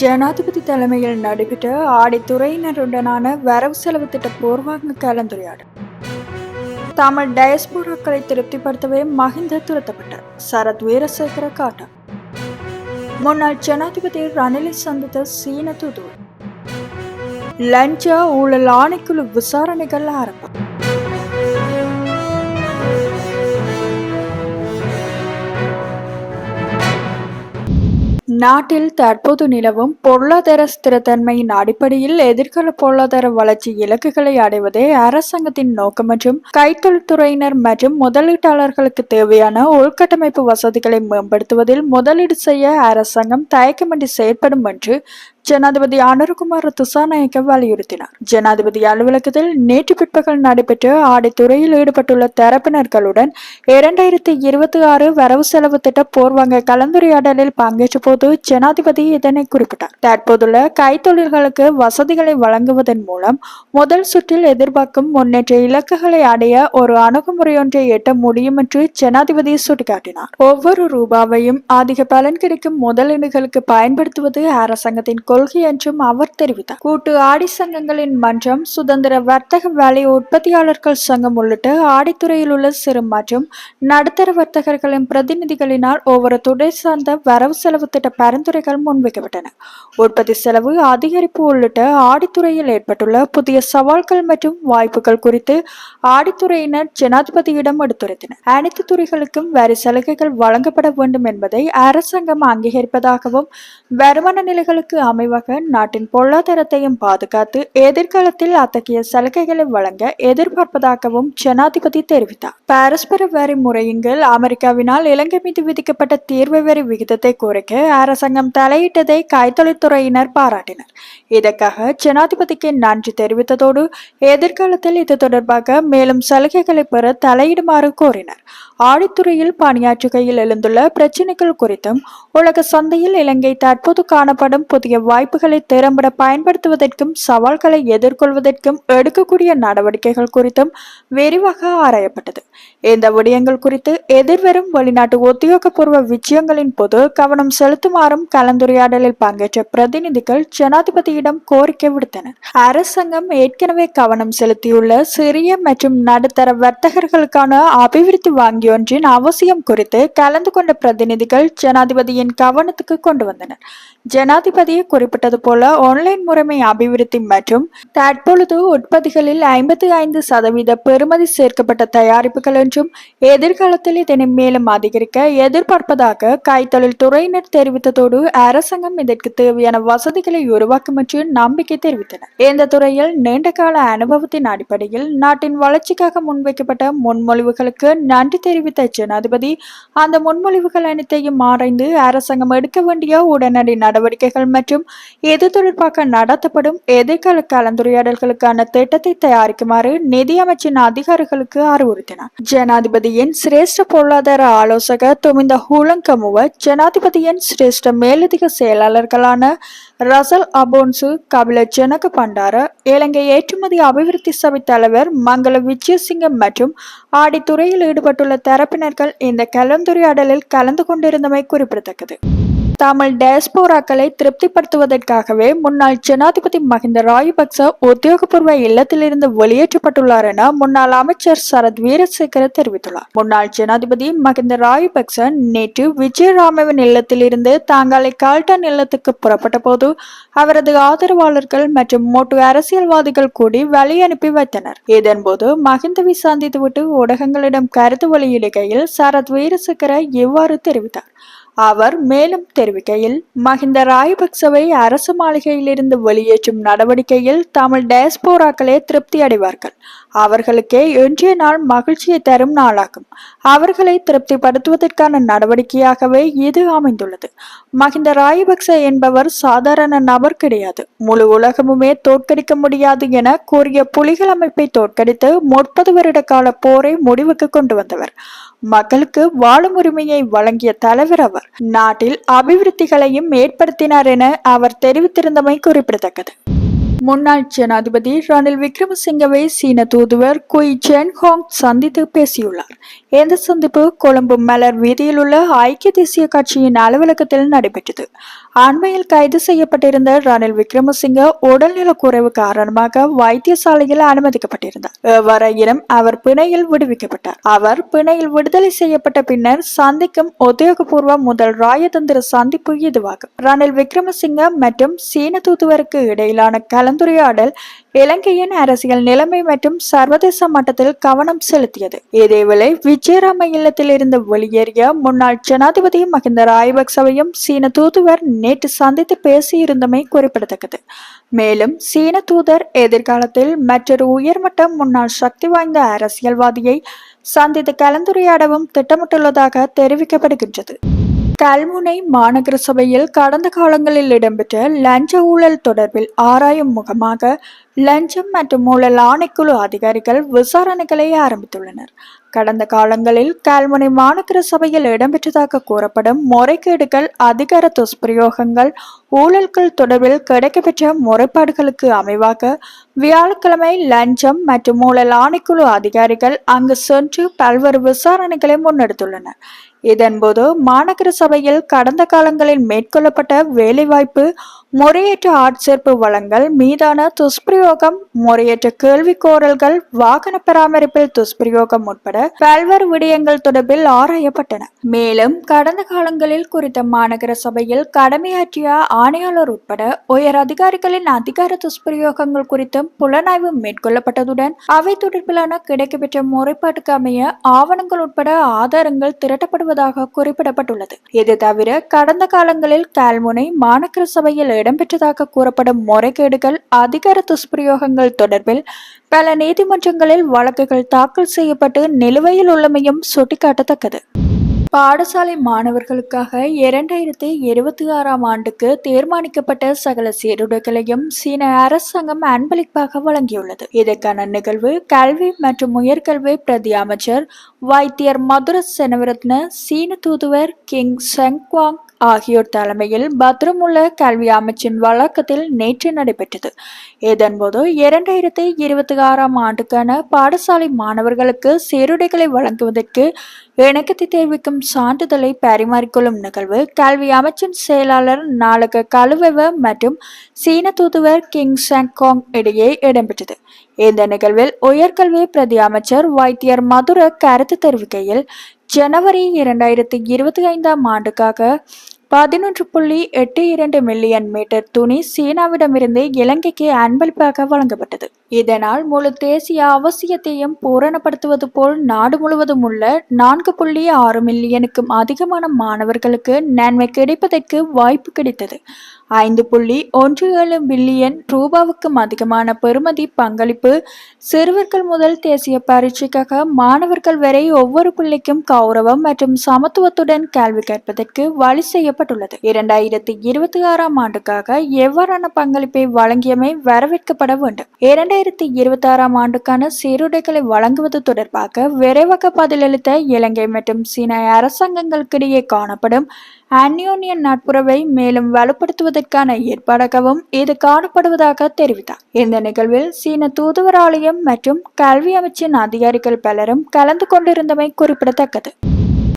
ஜனாதிபதி தலைமையில் நடைபெற்ற ஆடித்துறையினருடனான வரவு செலவு திட்ட பூர்வாங்க கலந்துரையாடல். தமிழ் டயஸ்போராக்களை திருப்திப்படுத்தவே மஹிந்த துரத்தப்பட்டார். சரத் வீரசேகர காட்டா. முன்னாள் ஜனாதிபதி ரணிலை சந்தித்த சீன தூதுவர். லஞ்ச ஊழல் ஆணைக்குழு விசாரணைகள் ஆரம்பம். நாட்டில் தற்போது நிலவும் பொருளாதார ஸ்திரத்தன்மையின் அடிப்படையில் எதிர்கால பொருளாதார வளர்ச்சி இலக்குகளை அடைவதே அரசாங்கத்தின் நோக்கம் மற்றும் கைத்தொழில்துறையினர் மற்றும் முதலீட்டாளர்களுக்கு தேவையான உள்கட்டமைப்பு வசதிகளை மேம்படுத்துவதில் முதலீடு செய்ய அரசாங்கம் தயக்கமின்றி செயற்படும் என்று ஜனாதிபதி அனுரகுமார் துசாநாயக்க வலியுறுத்தினார். ஜனாதிபதி அலுவலகத்தில் நேற்று பிற்பகல் நடைபெற்ற ஆடைத்துறையில் ஈடுபட்டுள்ள தரப்பினர்களுடன் இரண்டாயிரத்தி இருபத்தி ஆறு வரவு செலவு திட்ட போர்வாங்க கலந்துரையாடலில் பங்கேற்ற போது ஜனாதிபதி இதனை குறிப்பிட்டார். தற்போதுள்ள கைத்தொழில்களுக்கு வசதிகளை வழங்குவதன் மூலம் முதல் சுற்றில் எதிர்பார்க்கும் முன்னேற்ற இலக்குகளை அடைய ஒரு அணுகுமுறையொன்றை எட்ட முடியும் என்று ஜனாதிபதி சுட்டிக்காட்டினார். ஒவ்வொரு ரூபாவையும் அதிக பலன் கிடைக்கும் முதலீடுகளுக்கு பயன்படுத்துவது அரசாங்கத்தின் கொள்கை என்றும் அவர் தெரிவித்தார். கூட்டு ஆடி சங்கங்களின் மன்றம் சுதந்திர வர்த்தக வேலை உற்பத்தியாளர்கள் சங்கம் உள்ளிட்ட ஆடித்துறையில் உள்ள சிறு மற்றும் நடுத்தர வர்த்தகர்களின் பிரதிநிதிகளினால் ஒவ்வொரு துறை சார்ந்த வரவு செலவு திட்ட பரிந்துரைகள் முன்வைக்கப்பட்டன. உற்பத்தி செலவு அதிகரிப்பு உள்ளிட்ட ஆடித்துறையில் ஏற்பட்டுள்ள புதிய சவால்கள் மற்றும் வாய்ப்புகள் குறித்து ஆடித்துறையினர் ஜனாதிபதியிடம் எடுத்துரைத்தனர். அனைத்து துறைகளுக்கும் வரி சலுகைகள் வழங்கப்பட வேண்டும் என்பதை அரசாங்கம் அங்கீகரிப்பதாகவும் வருமான நிலைகளுக்கு அமைவாக நாட்டின் பொருளாதாரத்தையும் பாதுகாத்து எதிர்காலத்தில் அத்தகைய சலுகைகளை வழங்க எதிர்பார்ப்பதாகவும் ஜனாதிபதி தெரிவித்தார். பரஸ்பர வரி முறையின் கீழ் அமெரிக்காவினால் இலங்கை மீது விதிக்கப்பட்ட தீர்வு வரி விகிதத்தை குறைக்க அரசாங்கம் தலையிட்டதை கைத்தொழில்துறையினர் பாராட்டினர். இதற்காக ஜனாதிபதிக்கு நன்றி தெரிவித்ததோடு எதிர்காலத்தில் இது தொடர்பாக மேலும் சலுகைகளை பெற தலையிடுமாறு கோரினர். ஆடித்துறையில் பணியாற்றுகையில் எழுந்துள்ள பிரச்சினைகள் குறித்தும் உலக சந்தையில் இலங்கை தற்போது காணப்படும் புதிய வாய்ப்புகளை திறம்பட பயன்படுத்துவதற்கும் சவால்களை எதிர்கொள்வதற்கும் எடுக்கக்கூடிய நடவடிக்கைகள் குறித்தும் விரிவாக ஆராயப்பட்டது. இந்த விடயங்கள் குறித்து எதிர்வரும் வெளிநாட்டு உத்தியோகபூர்வ விஜயங்களின் போது கவனம் செலுத்துமாறும் கலந்துரையாடலில் பங்கேற்ற பிரதிநிதிகள் ஜனாதிபதியிடம் கோரிக்கை விடுத்தனர். அரசாங்கம் ஏற்கனவே கவனம் செலுத்தியுள்ள சிறிய மற்றும் நடுத்தர வர்த்தகர்களுக்கான அபிவிருத்தி வங்கியொன்றின் அவசியம் குறித்து கலந்து கொண்ட பிரதிநிதிகள் ஜனாதிபதியின் கவனத்துக்கு கொண்டு வந்தனர். ஜனாதிபதி குறிப்பிட்டது போல ஆன்லைன் முறைமை அபிவிருத்தி மற்றும் தற்பொழுது உற்பத்திகளில் ஐம்பத்தி ஐந்து சதவீத பெறுமதி சேர்க்கப்பட்ட தயாரிப்புகள் என்றும் எதிர்காலத்தில் இதனை மேலும் அதிகரிக்க எதிர்பார்ப்பதாக கைத்தொழில் துறையினர் தெரிவித்ததோடு அரசாங்கம் இதற்கு தேவையான வசதிகளை உருவாக்கும் என்று நம்பிக்கை தெரிவித்தனர். இந்த துறையில் நீண்டகால அனுபவத்தின் அடிப்படையில் நாட்டின் வளர்ச்சிக்காக முன்வைக்கப்பட்ட முன்மொழிவுகளுக்கு நன்றி தெரிவித்த ஜனாதிபதி அந்த முன்மொழிவுகள் அனைத்தையும் ஆராய்ந்து அரசாங்கம் எடுக்க வேண்டிய உடனடி நடவடிக்கைகள் மற்றும் எது தொடர்பாக நடத்தப்படும் எதிர்கால கலந்துரையாடல்களுக்கான திட்டத்தை தயாரிக்குமாறு நிதி அமைச்சின் அதிகாரிகளுக்கு அறிவுறுத்தினார். ஜனாதிபதியின் சிரேஷ்ட பொருளாதார ஆலோசகர் துமிந்த ஹூலங்கமுவ ஜனாதிபதியின் சிரேஷ்ட மேலதிக செயலாளர்களான ரசல் அபோன்சு கபில ஜனக பண்டார இலங்கை ஏற்றுமதி அபிவிருத்தி சபை தலைவர் மங்கள விஜயசிங்கம் மற்றும் ஆடித்துறையில் ஈடுபட்டுள்ள தரப்பினர்கள் இந்த கலந்துரையாடலில் கலந்து கொண்டிருந்தமை குறிப்பிடத்தக்கது. தமிழ் டயஸ்போராக்களை திருப்திப்படுத்துவதற்காகவே முன்னாள் ஜனாதிபதி மஹிந்த ராஜபக்ச உத்தியோகபூர்வ இல்லத்திலிருந்து வெளியேற்றப்பட்டுள்ளார் என முன்னாள் அமைச்சர் சரத் வீரசேகர தெரிவித்துள்ளார். முன்னாள் ஜனாதிபதி மஹிந்த ராஜபக்ச நேற்று விஜயராமவின் இல்லத்திலிருந்து தாங்களை கால்டன் இல்லத்துக்கு புறப்பட்ட போது அவரது ஆதரவாளர்கள் மற்றும் மோட்டு அரசியல்வாதிகள் கூடி வழி அனுப்பி வைத்தனர். இதன்போது மஹிந்தவை சந்தித்துவிட்டு ஊடகங்களிடம் கருத்து வெளியிடுகையில் சரத் வீரசேகர இவ்வாறு தெரிவித்தார். அவர் மேலும் தெரிவிக்கையில் மஹிந்த ராயபக்சவை அரசு மாளிகையிலிருந்து வெளியேற்றும் நடவடிக்கையில் தமிழ் டயஸ்போராக்களே திருப்தி அடைவார்கள். அவர்களுக்கே இன்றைய நாள் மகிழ்ச்சியை தரும் நாளாகும். அவர்களை திருப்திப்படுத்துவதற்கான நடவடிக்கையாகவே இது அமைந்துள்ளது. மஹிந்த ராயபக்ச என்பவர் சாதாரண நபர் கிடையாது. முழு உலகமுமே தோற்கடிக்க முடியாது என கூறிய புலிகள் அமைப்பை தோற்கடித்து முப்பது வருட கால போரை முடிவுக்கு கொண்டு வந்தவர். மக்களுக்கு வாழும் உரிமையை வழங்கிய தலைவர் அவர். நாட்டில் அபிவிருத்திகளையும் ஏற்படுத்தினார் என அவர் தெரிவித்திருந்தமை குறிப்பிடத்தக்கது. முன்னாள் ஜனாதிபதி ரணில் விக்ரமசிங்கவை சீன தூதுவர் குய் ஜென்ஹோங் சந்தித்து பேசியுள்ளார். இந்த சந்திப்பு கொழும்பு மலர் வீதியில் உள்ள ஐக்கிய தேசிய கட்சியின் அலுவலகத்தில் நடைபெற்றது. அண்மையில் கைது செய்யப்பட்டிருந்த ரணில் விக்ரமசிங்க உடல்நல குறைவு காரணமாக வைத்தியசாலையில் அனுமதிக்கப்பட்டிருந்தார். எவ்வாறாயினும் அவர் பிணையில் விடுவிக்கப்பட்டார். அவர் பிணையில் விடுதலை செய்யப்பட்ட பின்னர் சந்திக்கும் உத்தியோகபூர்வ முதல் ராயதந்திர சந்திப்பு இதுவாகும். ரணில் விக்ரமசிங்க மற்றும் சீன தூதுவருக்கு இடையிலான கலந்துரையாடல் இலங்கையின் அரசியல் நிலைமை மற்றும் சர்வதேச மட்டத்தில் கவனம் செலுத்தியது. இதேவேளை விஜயராம இல்லத்தில் இருந்து வெளியேறிய முன்னாள் ஜனாதிபதி மஹிந்த ராயபக்சவையும் சீன தூதுவர் நேற்று சந்தித்து பேசியிருந்தமை குறிப்பிடத்தக்கது. மேலும் சீன தூதர் எதிர்காலத்தில் மற்றொரு உயர்மட்ட முன்னாள் சக்தி வாய்ந்த அரசியல்வாதியை சந்தித்து கலந்துரையாடவும் திட்டமிட்டுள்ளதாக தெரிவிக்கப்படுகின்றது. கல்முனை மாநகர சபையில் கடந்த காலங்களில் இடம்பெற்ற லஞ்ச ஊழல் தொடர்பில் ஆராயும் முகமாக லஞ்சம் மற்றும் ஊழல் ஆணைக்குழு அதிகாரிகள் விசாரணைகளை ஆரம்பித்துள்ளனர். கடந்த காலங்களில் கல்முனை மாநகர சபையில் இடம்பெற்றதாக கூறப்படும் முறைகேடுகள் அதிகார துஷ்பிரயோகங்கள் ஊழல்கள் தொடர்பில் கிடைக்கப்பெற்ற முறைப்பாடுகளுக்கு அமைவாக வியாழக்கிழமை லஞ்சம் மற்றும் ஊழல் ஆணைக்குழு அதிகாரிகள் அங்கு சென்று பல்வேறு விசாரணைகளை முன்னெடுத்துள்ளனர். இதன்போது மாநகர சபையில் கடந்த காலங்களில் மேற்கொள்ளப்பட்ட வேலைவாய்ப்பு முறையற்ற ஆட்சேர்ப்பு வளங்கள் மீதான துஷ்பிரயோகம் முறையற்ற கேள்வி கோரல்கள் வாகன பராமரிப்பில் துஷ்பிரயோகம் உட்பட பல்வேறு விடயங்கள் தொடர்பில் ஆராயப்பட்டன. மேலும் கடந்த காலங்களில் குறித்த மாநகர சபையில் கடமையாற்றிய ஆணையாளர் உட்பட உயர் அதிகாரிகளின் அதிகார துஷ்பிரயோகங்கள் குறித்தும் புலனாய்வு மேற்கொள்ளப்பட்டதுடன் அவை தொடர்பிலான கிடைக்கப்பெற்ற முறைப்பாட்டுக்கு அமைய ஆவணங்கள் உட்பட ஆதாரங்கள் வருவதாக குறிப்பிடப்பட்டுள்ளது. இது தவிர கடந்த காலங்களில் கால்முனை மாநகர சபையில் இடம்பெற்றதாக கூறப்படும் முறைகேடுகள் அதிகார துஷ்பிரயோகங்கள் தொடர்பில் பல நீதிமன்றங்களில் வழக்குகள் தாக்கல் செய்யப்பட்டு நிலுவையில் உள்ளமையும் சுட்டிக்காட்டத்தக்கது. பாடசாலை மாணவர்களுக்காக இரண்டாயிரத்தி இருபத்தி ஆறாம் ஆண்டுக்கு தீர்மானிக்கப்பட்ட சகல சீருடைகளையும் சீன அரசாங்கம் அன்பளிப்பாக வழங்கியுள்ளது. இதற்கான நிகழ்வு கல்வி மற்றும் உயர்கல்வி பிரதி அமைச்சர் வைத்தியர் மதுர செனவரத்ன சீன தூதுவர் கிங் செங்க்வாங் ஆகியோர் தலைமையில் பத்ரமுள்ள கல்வி அமைச்சின் வழக்கத்தில் நேற்று நடைபெற்றது. இதன்போது இரண்டாயிரத்தி இருபத்தி ஆறாம் ஆண்டுக்கான பாடசாலை மாணவர்களுக்கு சீருடைகளை வழங்குவதற்கு இணக்கத்தை தெரிவிக்கும் சான்றிதழை பரிமாறிக்கொள்ளும் நிகழ்வு கல்வி அமைச்சின் செயலாளர் நாளக கலுவெவ மற்றும் சீன தூதுவர் கிங் சாங்காங் இடையே இடம்பெற்றது. இந்த நிகழ்வில் உயர்கல்வி பிரதி அமைச்சர் வைத்தியர் மதுர கருத்து தெரிவிக்கையில் ஜனவரி இரண்டாயிரத்தி இருபத்தி ஐந்தாம் ஆண்டுக்காக பதினொன்று புள்ளி எட்டு இரண்டு மில்லியன் மீட்டர் துணி சீனாவிடமிருந்து இலங்கைக்கு அன்பளிப்பாக வழங்கப்பட்டது. இதனால் முழு தேசிய அவசியத்தையும் பூரணப்படுத்துவது போல் நாடு முழுவதும் உள்ள நான்கு புள்ளி ஆறு மில்லியனுக்கும் அதிகமான மாணவர்களுக்கு நன்மை கிடைப்பதற்கு வாய்ப்பு கிடைத்தது. ஐந்து புள்ளி ஒன்று ஏழு பில்லியன் ரூபாவுக்கும் அதிகமான பெறுமதி பங்களிப்பு சிறுவர்கள் முதல் தேசிய பரீட்சைக்காக மாணவர்கள் வரை ஒவ்வொரு பிள்ளைக்கும் கௌரவம் மற்றும் சமத்துவத்துடன் கல்வி கற்பதற்கு வழி செய்யப்பட்டுள்ளது. இரண்டாயிரத்தி இருபத்தி ஆறாம் ஆண்டுக்காக எவ்வாறான பங்களிப்பை வழங்கியமை வரவேற்கப்பட வேண்டும். இரண்டாயிரத்தி இருபத்தி ஆறாம் ஆண்டுக்கான சீருடைகளை வழங்குவது தொடர்பாக விரைவாக பதிலளித்த இலங்கை மற்றும் சீன அரசாங்கங்களுக்கிடையே காணப்படும் அந்யோன்ய நட்புறவை மேலும் வலுப்படுத்துவதற்கான ஏற்பாடாகவும் இது காணப்படுவதாக தெரிவித்தார். இந்த நிகழ்வில் சீன தூதுவராலயம் மற்றும் கல்வி அமைச்சின் அதிகாரிகள் பலரும் கலந்து கொண்டிருந்தமை குறிப்பிடத்தக்கது.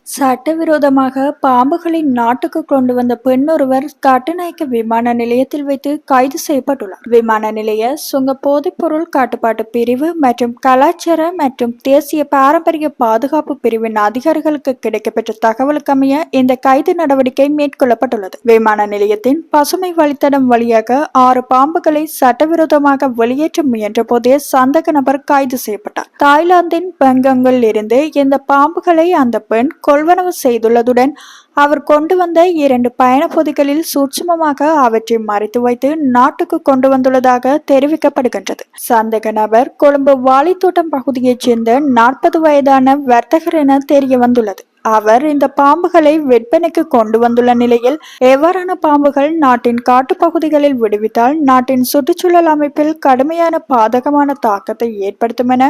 சட்டவிரோதமாக பாம்புகளின் நாட்டுக்கு கொண்டு வந்த பெண் ஒருவர் கட்டுநாயக்க விமான நிலையத்தில் வைத்து கைது செய்யப்பட்டுள்ளார். விமான நிலைய சுங்க போதைப்பொருள் கட்டுப்பாட்டு பிரிவு மற்றும் கலாச்சார மற்றும் தேசிய பாரம்பரிய பாதுகாப்பு பிரிவின் அதிகாரிகளுக்கு கிடைக்கப்பெற்ற தகவலுக்கமைய இந்த கைது நடவடிக்கை மேற்கொள்ளப்பட்டுள்ளது. விமான நிலையத்தின் பசுமை வழித்தடம் வழியாக ஆறு பாம்புகளை சட்டவிரோதமாக வெளியேற்ற முயன்ற போதே சந்தக நபர் கைது செய்யப்பட்டார். தாய்லாந்தின் பெங்கங்கில் இருந்து இந்த பாம்புகளை அந்த பெண் கொள்வனவு செய்துள்ளதுடன் அவர் கொண்டு வந்த இரண்டு பயண பொதிகளில் சூட்சுமமாக அவற்றை மறைத்து வைத்து நாட்டுக்கு கொண்டு வந்துள்ளதாக தெரிவிக்கப்படுகின்றது. சந்தேக நபர் கொழும்பு வாலித்தோட்டம் பகுதியைச் சேர்ந்த நாற்பது வயதான வர்த்தகர் என தெரிய வந்துள்ளது அவர் இந்த பாம்புகளை விற்பனைக்கு கொண்டு வந்துள்ள நிலையில் எவ்வாறான பாம்புகள் நாட்டின் காட்டுப்பகுதிகளில் விடுவித்தால் நாட்டின் சுற்றுச்சூழல் அமைப்பில் கடுமையான பாதகமான தாக்கத்தை ஏற்படுத்தும் என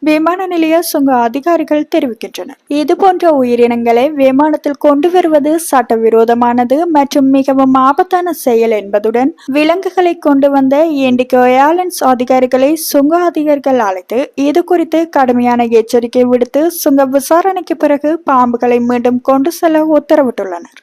விமான நிலைய சுங்க அதிகாரிகள் தெரிவிக்கின்றனர். இதுபோன்ற உயிரினங்களை விமானத்தில் கொண்டு வருவது சட்டவிரோதமானது மற்றும் மிகவும் ஆபத்தான செயல் என்பதுடன் விலங்குகளை கொண்டு வந்த இண்டிகோ ஏர்லைன்ஸ் அதிகாரிகளை சுங்க அதிகாரிகள் அழைத்து இது குறித்து கடுமையான எச்சரிக்கை விடுத்து சுங்க விசாரணைக்கு பிறகு பாம்பு பாம்புகளை மீண்டும் கொண்டு செல்ல உத்தரவிட்டுள்ளனர்.